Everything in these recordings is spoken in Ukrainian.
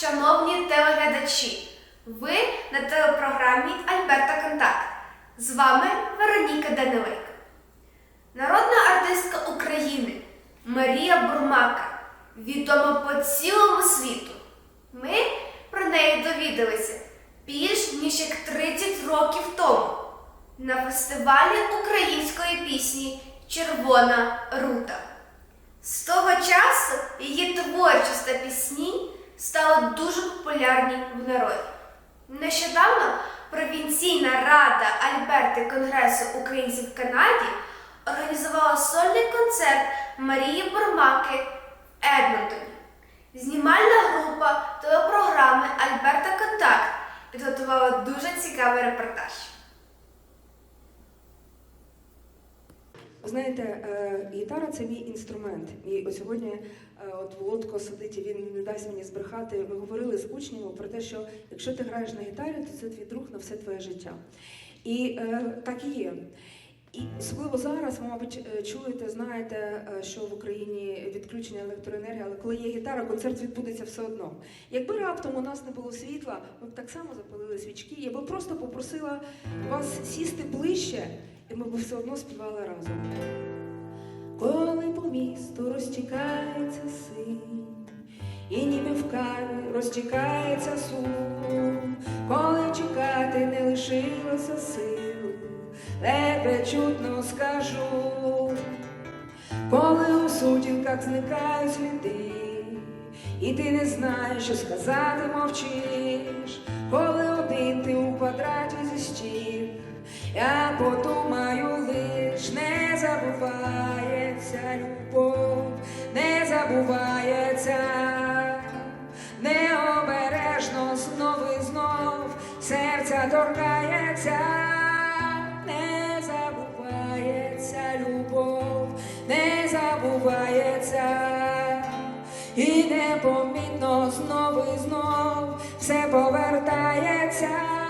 шановні телеглядачі! Ви на телепрограмі Альберта Контакт. З вами Вероніка Данилик. Народна артистка України Марія Бурмака відома по цілому світу. Ми про неї довідалися більш ніж як 30 років тому на фестивалі української пісні Червона рута. З того часу її творчість та пісні стали дуже популярні в народі. Нещодавно провінційна рада Альберти Конгресу українців в Канаді організувала сольний концерт Марії Бурмаки Едмонтоні. Знімальна група телепрограми Альберта Контакт підготувала дуже цікавий репортаж. Знаєте, е, гітара це мій інструмент. І от сьогодні е, от Володко сидить і він не дасть мені збрехати. Ми говорили з учнями про те, що якщо ти граєш на гітарі, то це твій друг на все твоє життя. І е, так і є. І особливо зараз, ви, мабуть, е, чуєте, знаєте, е, що в Україні відключення електроенергії, але коли є гітара, концерт відбудеться все одно. Якби раптом у нас не було світла, ми б так само запалили свічки. Я би просто попросила вас сісти ближче, і ми б все одно співали разом. Коли по місту розтікається синь, і ніби в каві розтікається сум, коли чекати не лишилося сил, ледве чутно скажу, коли у сутінках зникають сліди, і ти не знаєш, що сказати мовчиш, коли один ти у квадраті зі стін, я подумаю лиш, не забувається любов, не забувається, необережно знов і знов серця торкається, не забувається любов, не забувається, і непомітно знов і знов все повертається.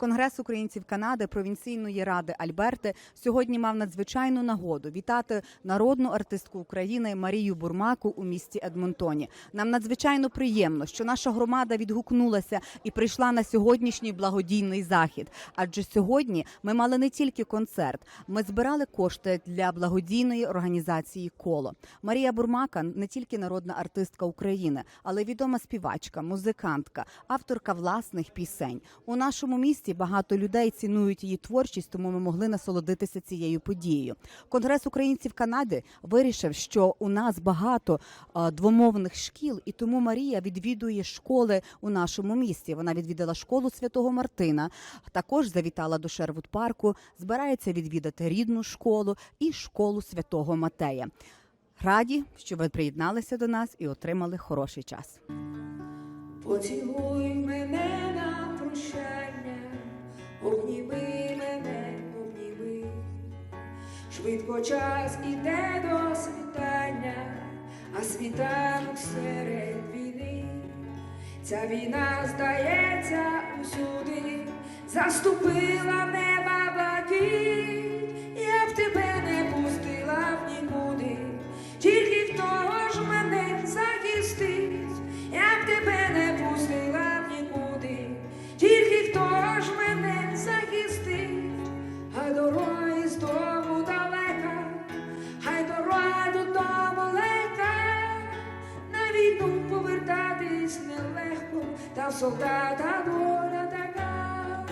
Конгрес українців Канади провінційної ради Альберти сьогодні мав надзвичайну нагоду вітати народну артистку України Марію Бурмаку у місті Едмонтоні. Нам надзвичайно приємно, що наша громада відгукнулася і прийшла на сьогоднішній благодійний захід. Адже сьогодні ми мали не тільки концерт, ми збирали кошти для благодійної організації Коло. Марія Бурмака не тільки народна артистка України, але відома співачка, музикантка, авторка власних пісень. У нашому місті багато людей цінують її творчість, тому ми могли насолодитися цією подією. Конгрес українців Канади вирішив, що у нас багато двомовних шкіл, і тому Марія відвідує школи у нашому місті. Вона відвідала школу святого Мартина, також завітала до Шервуд парку, збирається відвідати рідну школу і школу святого Матея. Раді, що ви приєдналися до нас і отримали хороший час. Поцілуй мене на прощання, обніми мене, обніми. Швидко час іде до світання, а світанок серед війни. Ця війна здається усюди, заступила неба блакить, солдата доля така.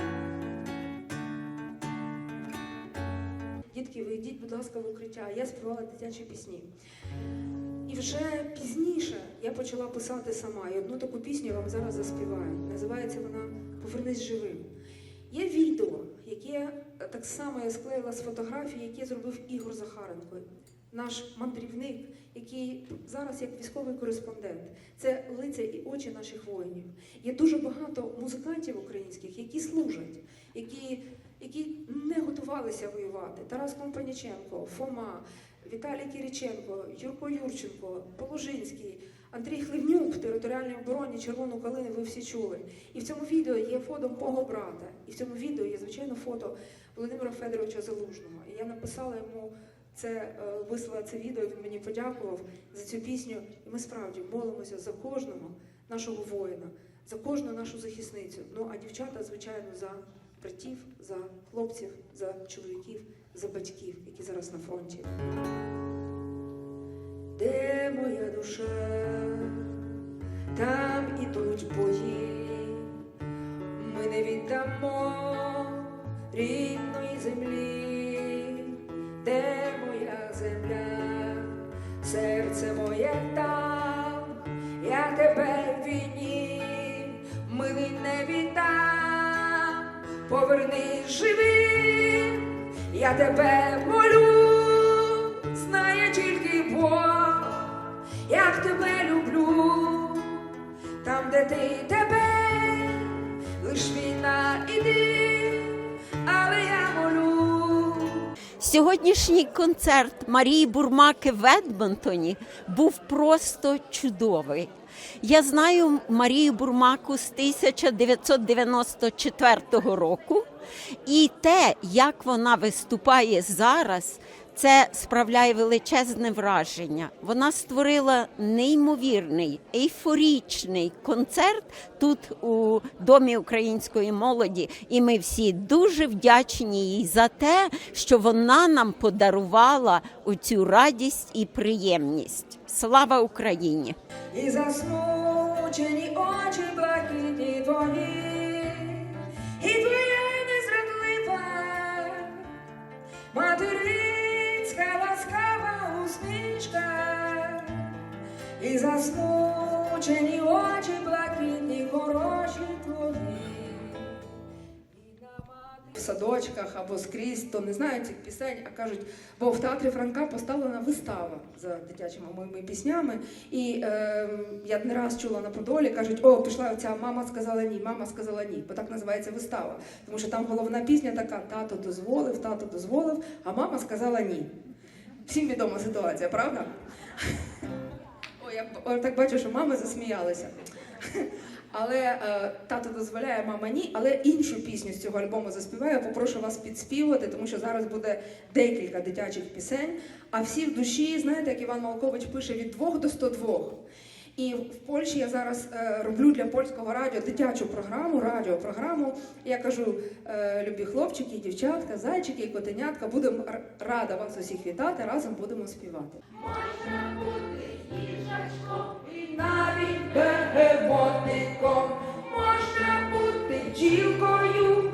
Дітки, ви йдіть, будь ласка, в укриття. Я співала дитячі пісні. І вже пізніше я почала писати сама. І одну таку пісню я вам зараз заспіваю. Називається вона Повернись живим. Є відео, яке так само я склеїла з фотографій, які зробив Ігор Захаренко, наш мандрівник, який зараз як військовий кореспондент. Це лиця і очі наших воїнів. Є дуже багато музикантів українських, які служать, які, які не готувалися воювати. Тарас Компаніченко, Фома, Віталій Кіріченко, Юрко Юрченко, Положинський. Андрій Хливнюк в територіальній обороні Червону калину ви всі чули. І в цьому відео є фото мого брата. І в цьому відео є, звичайно, фото Володимира Федоровича Залужного. І я написала йому це е, вислала це відео. Він мені подякував за цю пісню. І ми справді молимося за кожного нашого воїна, за кожну нашу захисницю. Ну а дівчата, звичайно, за братів, за хлопців, за чоловіків, за батьків, які зараз на фронті. Де моя душа, там ідуть бої. Ми не віддамо рідної землі, де поверни живим, я тебе молю, знає тільки Бог, як тебе люблю, там, де ти тебе лиш війна іди, але я молю. Сьогоднішній концерт Марії Бурмаки в Едмонтоні був просто чудовий. Я знаю Марію Бурмаку з 1994 року, і те, як вона виступає зараз, це справляє величезне враження. Вона створила неймовірний ейфорічний концерт тут у домі української молоді, і ми всі дуже вдячні їй за те, що вона нам подарувала оцю радість і приємність. Слава Україні! І засмучені очі блакитні твої, і твоя незрадлива материнська ласкава усмішка, і засмучені очі блакитні хороші твої. В садочках або скрізь, то не знають цих пісень, а кажуть, бо в театрі Франка поставлена вистава за дитячими моїми піснями. І е, я не раз чула на Подолі, кажуть, о, пішла ця мама сказала ні, мама сказала ні, бо так називається вистава. Тому що там головна пісня така: тато дозволив, тато дозволив, а мама сказала ні. Всім відома ситуація, правда? О, я так бачу, що мами засміялися. Але е, тато дозволяє, мама ні. Але іншу пісню з цього альбому заспіваю. Попрошу вас підспівати, тому що зараз буде декілька дитячих пісень. А всі в душі, знаєте, як Іван Малкович пише від 2 до 102. І в Польщі я зараз е, роблю для польського радіо дитячу програму, радіопрограму. Я кажу, е, любі хлопчики, дівчатка, зайчики і котенятка, будемо рада вас усіх вітати, разом будемо співати. І навіть переводником, можна бути бджілкою,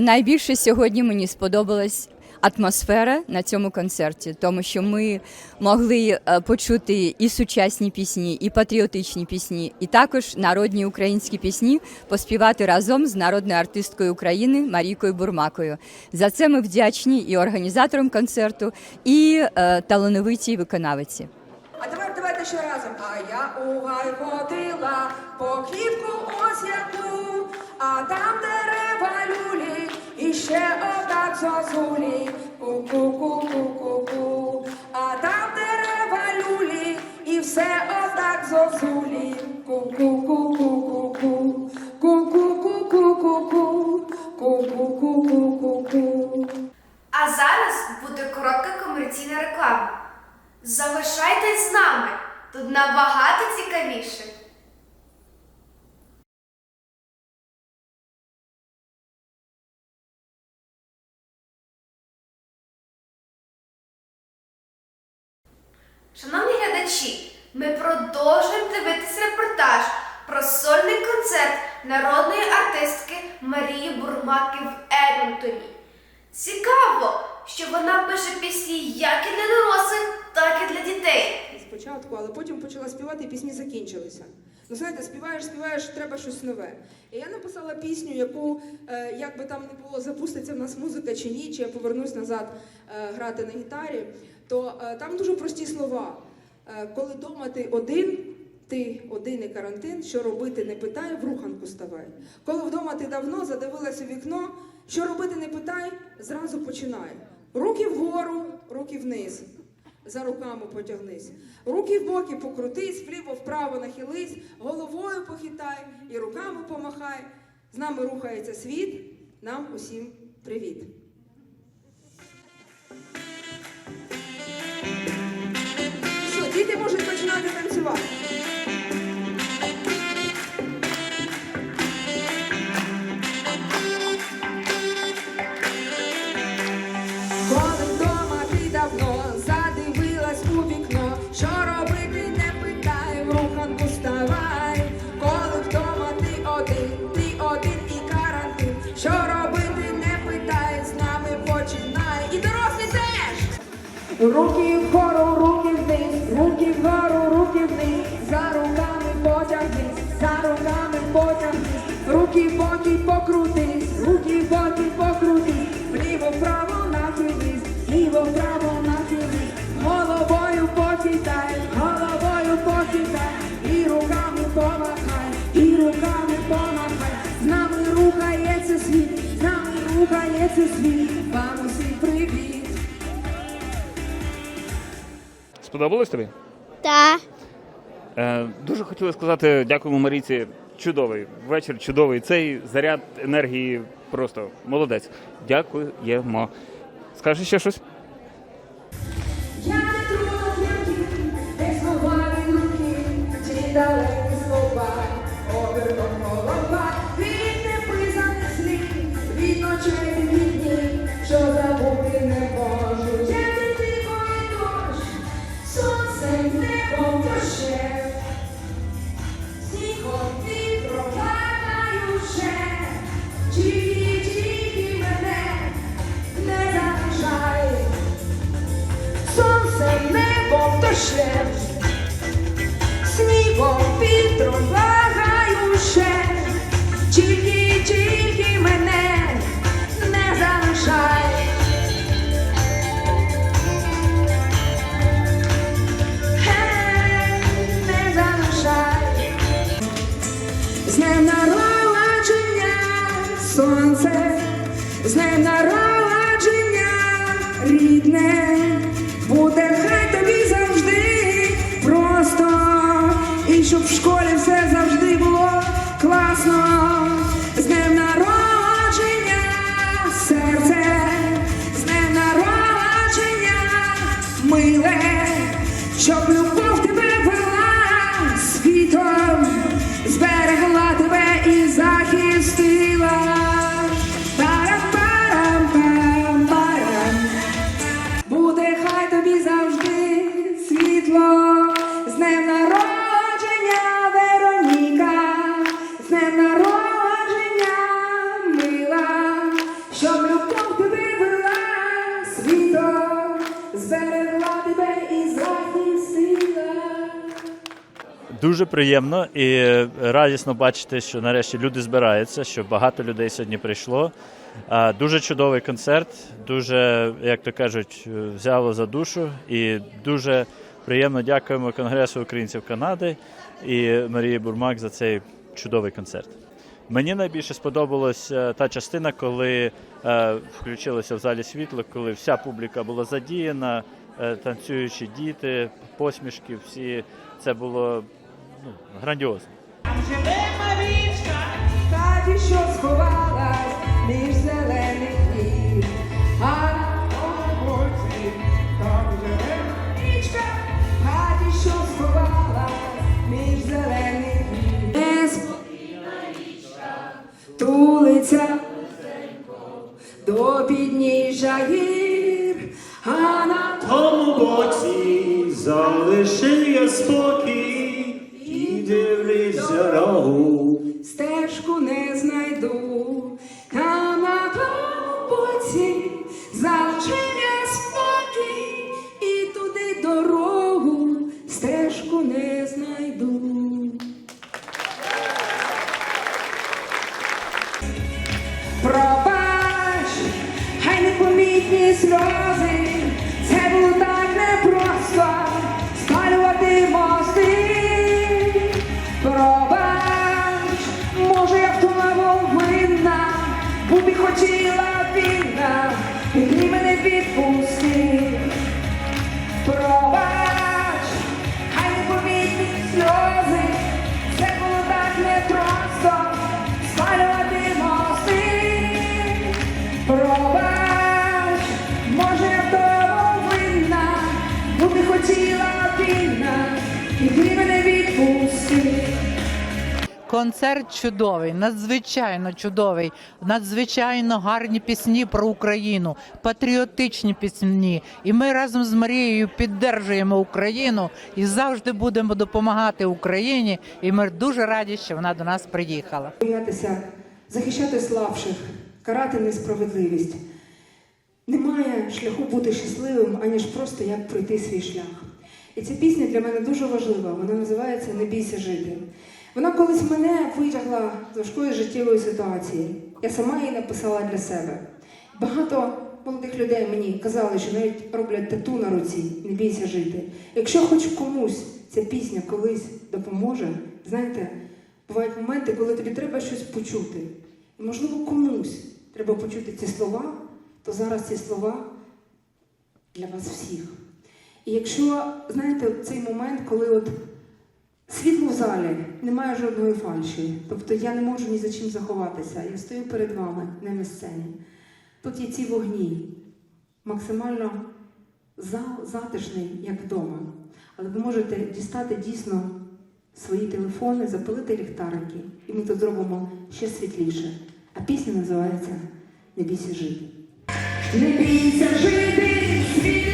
Найбільше сьогодні мені сподобалась атмосфера на цьому концерті, тому що ми могли е, почути і сучасні пісні, і патріотичні пісні, і також народні українські пісні поспівати разом з народною артисткою України Марійкою Бурмакою. За це ми вдячні і організаторам концерту, і е, талановитій виконавиці. А тепер давайте ще разом. А я у гай по квітку ось яку, а там дерева люлі, і ще отак зозулі. Ку-ку-ку-ку-ку-ку. А там дерева люлі, і все отак зозулі. Ку-ку-ку-ку-ку-ку. Ку-ку-ку-ку-ку-ку. Ку-ку-ку-ку-ку-ку. А зараз буде коротка комерційна реклама. Залишайтесь з нами. Тут набагато цікавіше. Шановні глядачі, ми продовжуємо дивитися репортаж про сольний концерт народної артистки Марії Бурмаки в Едмонтоні. Цікаво, що вона пише пісні як і для дорослих, так і для дітей. спочатку, але потім почала співати, і пісні закінчилися. Ну, знаєте, співаєш, співаєш, треба щось нове. І я написала пісню, яку, е, як би там не було, запуститься в нас музика чи ні, чи я повернусь назад е, грати на гітарі, то е, там дуже прості слова. Е, коли вдома ти один, ти один і карантин, що робити не питай, в руханку ставай. Коли вдома ти давно задивилась у вікно, що робити не питай, зразу починай. Руки вгору, руки вниз. За руками потягнись. Руки в боки покрутись, вліво вправо нахились, головою похитай і руками помахай. З нами рухається світ. Нам усім привіт. Діти можуть починати танцювати. Коли вдома ти давно задивилась у вікно, що робити не питай, в руханку ставай. Коли вдома ти один, ти один і карантин, що робити не питай, з нами починай. І дорослі теж! Руки боки покрутись, руки боки покрутись, вліво вправо нахились, ліво вправо нахились, головою похитай, головою похитай, і руками помахай, і руками помахай, з нами рухається світ, з нами рухається світ, вам усім привіт. Сподобалось тобі? Так. Е, дуже хотіли сказати дякуємо Марійці. Чудовий вечір, чудовий. Цей заряд енергії просто молодець. Дякуємо. Скажи ще щось? Я не трудно де слова руки, ті приємно і е, радісно бачити, що нарешті люди збираються, що багато людей сьогодні прийшло. Дуже чудовий концерт, дуже, як то кажуть, е, взяло за душу. І дуже приємно дякуємо Конгресу українців Канади і Марії Бурмак за цей чудовий концерт. Мені найбільше сподобалась е, та частина, коли е, включилося в залі світло, коли вся публіка була задіяна, е, танцюючі діти, посмішки, всі це було ну, грандіозно. Живе Марічка, хаті, що сховалась між зелених днів. А на вулиці там живе Марічка, хаті, що сховалась між зелених днів. Неспокійна річка, тулиться до підніжжя гір, а на тому боці залишив я спокій Концерт чудовий, надзвичайно чудовий, надзвичайно гарні пісні про Україну, патріотичні пісні. І ми разом з Марією піддержуємо Україну і завжди будемо допомагати Україні. І ми дуже раді, що вона до нас приїхала. боятися захищати слабших, карати несправедливість. Немає шляху бути щасливим, аніж просто як пройти свій шлях. І ця пісня для мене дуже важлива. Вона називається Не бійся жити. Вона колись мене витягла з важкої життєвої ситуації. Я сама її написала для себе. Багато молодих людей мені казали, що навіть роблять тату на руці, не бійся жити. Якщо хоч комусь ця пісня колись допоможе, знаєте, бувають моменти, коли тобі треба щось почути. І, можливо, комусь треба почути ці слова, то зараз ці слова для вас всіх. І якщо, знаєте, цей момент, коли от світло в залі, немає жодної фальші, тобто я не можу ні за чим заховатися, я стою перед вами, не на сцені. Тут є ці вогні, максимально зал затишний, як вдома. Але ви можете дістати дійсно свої телефони, запалити ліхтарики, і ми тут зробимо ще світліше. А пісня називається Не бійся жити. Не бійся жити,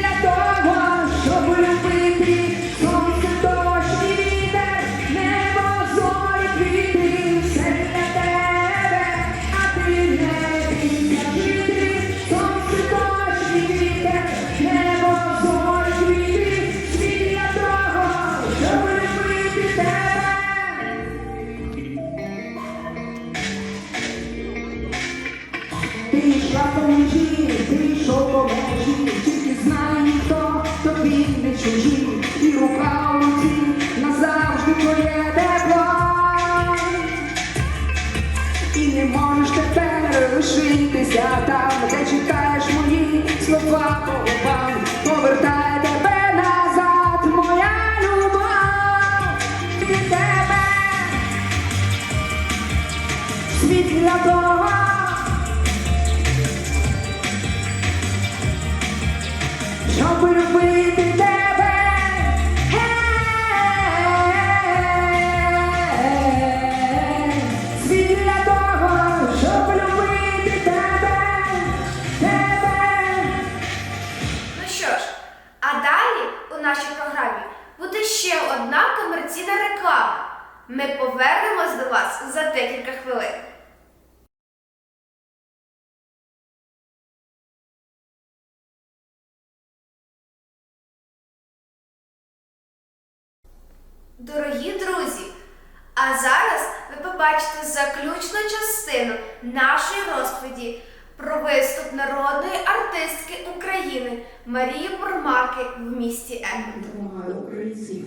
а зараз ви побачите заключну частину нашої розповіді про виступ народної артистки України Марії Бурмаки в місті Едмонтон. допомагає український.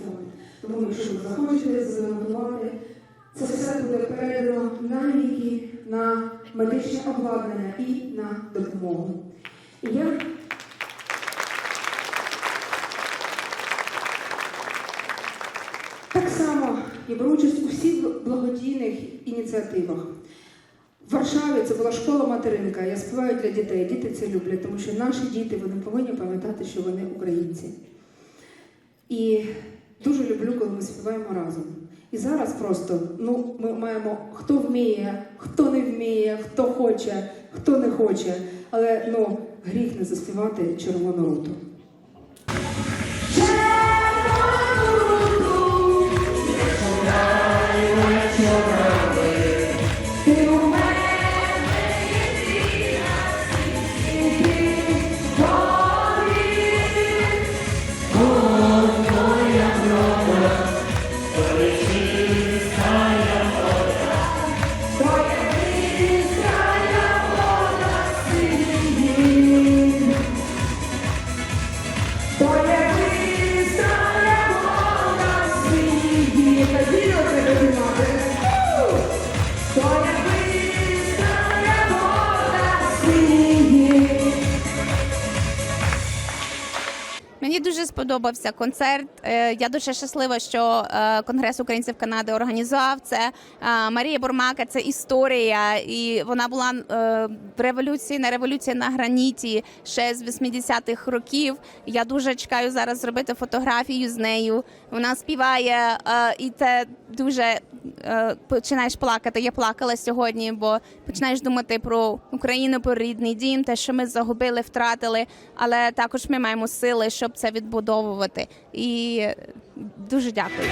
Тому, якщо ви захочете занотувати, це все буде передано на ліки, на медичне обладнання і на допомогу. Я так само я беру участь у всіх благодійних ініціативах. В Варшаві це була школа материнка. Я співаю для дітей. Діти це люблять, тому що наші діти вони повинні пам'ятати, що вони українці. І дуже люблю, коли ми співаємо разом. І зараз просто ну, ми маємо хто вміє, хто не вміє, хто хоче, хто не хоче. Але ну, гріх не заспівати червону руту. Сподобався концерт. Е, Я дуже щаслива, що е, Конгрес українців Канади організував це. Е, Марія Бурмака це історія, і вона була в революції на революції на граніті ще з 80-х років. Я дуже чекаю зараз зробити фотографію з нею. Вона співає, і це дуже починаєш плакати. Я плакала сьогодні, бо починаєш думати про Україну, про рідний дім, те, що ми загубили, втратили, але також ми маємо сили, щоб це відбудовувати. І е, дуже дякую.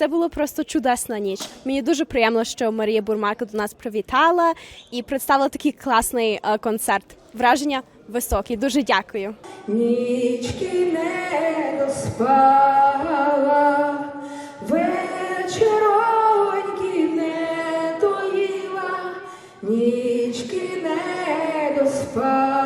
Це було просто чудесна ніч. Мені дуже приємно, що Марія Бурмака до нас привітала і представила такий класний е, концерт. Враження високі. Дуже дякую. Нічки не доспала, вечероньки не доїла, нічки не доспала,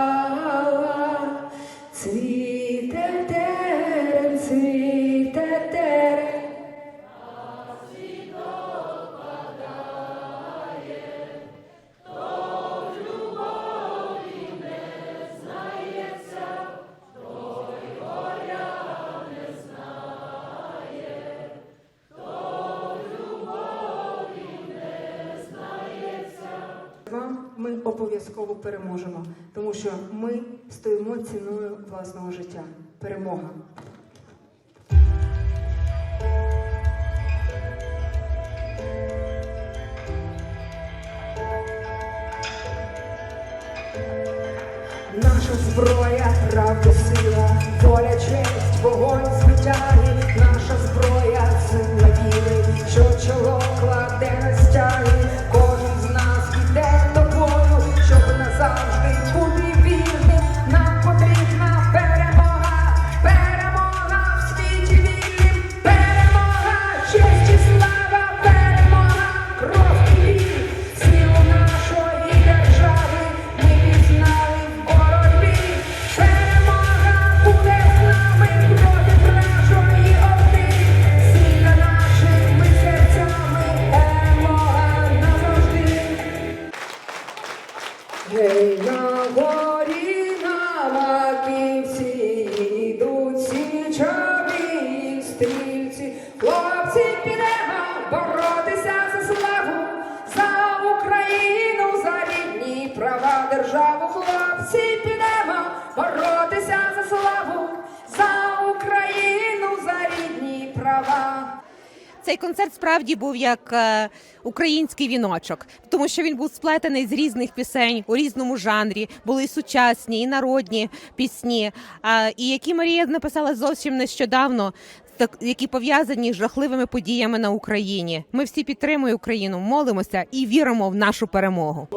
Вам ми обов'язково переможемо, тому що ми стоїмо ціною власного життя. Перемога. Концерт справді був як е, український віночок, тому що він був сплетений з різних пісень у різному жанрі. Були і сучасні, і народні пісні, і які Марія написала зовсім нещодавно. так- Які пов'язані з жахливими подіями на Україні, ми всі підтримуємо Україну, молимося і віримо в нашу перемогу.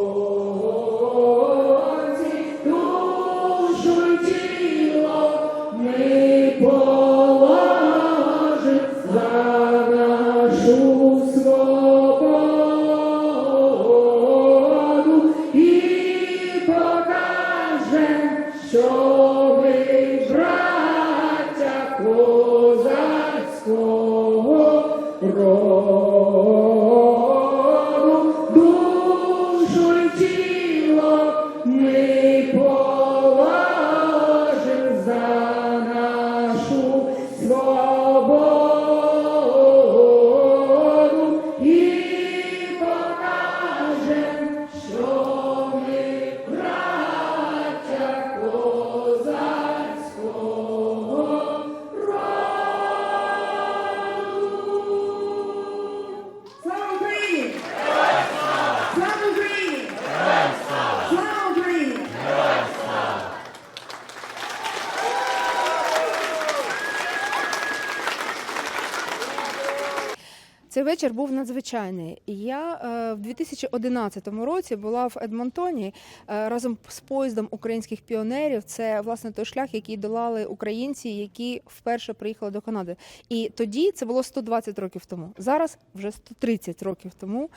Вечір був надзвичайний. Я е, в 2011 році була в Едмонтоні е, разом з поїздом українських піонерів. Це власне той шлях, який долали українці, які вперше приїхали до Канади. І тоді це було 120 років тому. Зараз вже 130 років тому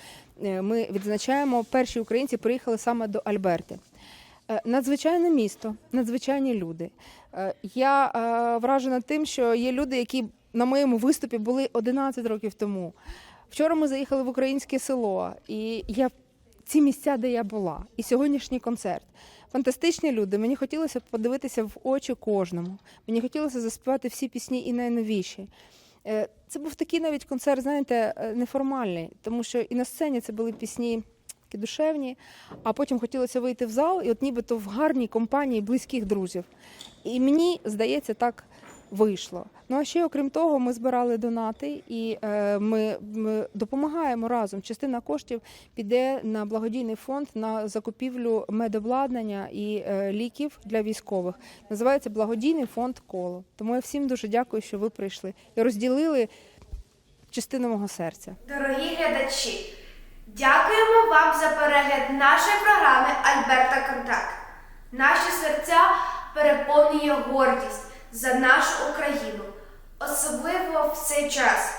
е, ми відзначаємо перші українці приїхали саме до Альберти. Надзвичайне місто, надзвичайні люди. Я вражена тим, що є люди, які на моєму виступі були 11 років тому. Вчора ми заїхали в українське село, і я ці місця, де я була, і сьогоднішній концерт. Фантастичні люди. Мені хотілося подивитися в очі кожному. Мені хотілося заспівати всі пісні і найновіші. Е, Це був такий навіть концерт, знаєте, е, неформальний, тому що і на сцені це були пісні такі душевні, а потім хотілося вийти в зал, і от нібито в гарній компанії близьких друзів. І мені здається, так вийшло. Ну а ще окрім того, ми збирали донати і е, ми, ми допомагаємо разом. Частина коштів піде на благодійний фонд на закупівлю медобладнання і е, ліків для військових. Називається благодійний фонд коло. Тому я всім дуже дякую, що ви прийшли і розділили частину мого серця. Дорогі глядачі, дякуємо вам за перегляд нашої програми Альберта Контакт. Наші серця переповнює гордість за нашу Україну, особливо в цей час,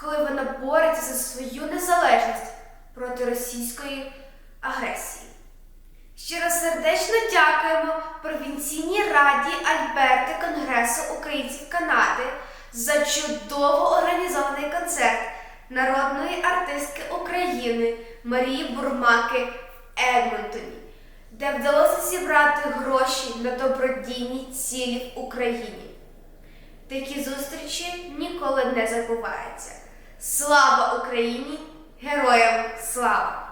коли вона бореться за свою незалежність проти російської агресії. Щиросердечно дякуємо провінційній раді Альберти Конгресу українців Канади за чудово організований концерт народної артистки України Марії Бурмаки в Едмонтоні, де вдалося зібрати гроші на добродійні цілі в Україні. Такі зустрічі ніколи не забуваються. Слава Україні! Героям слава!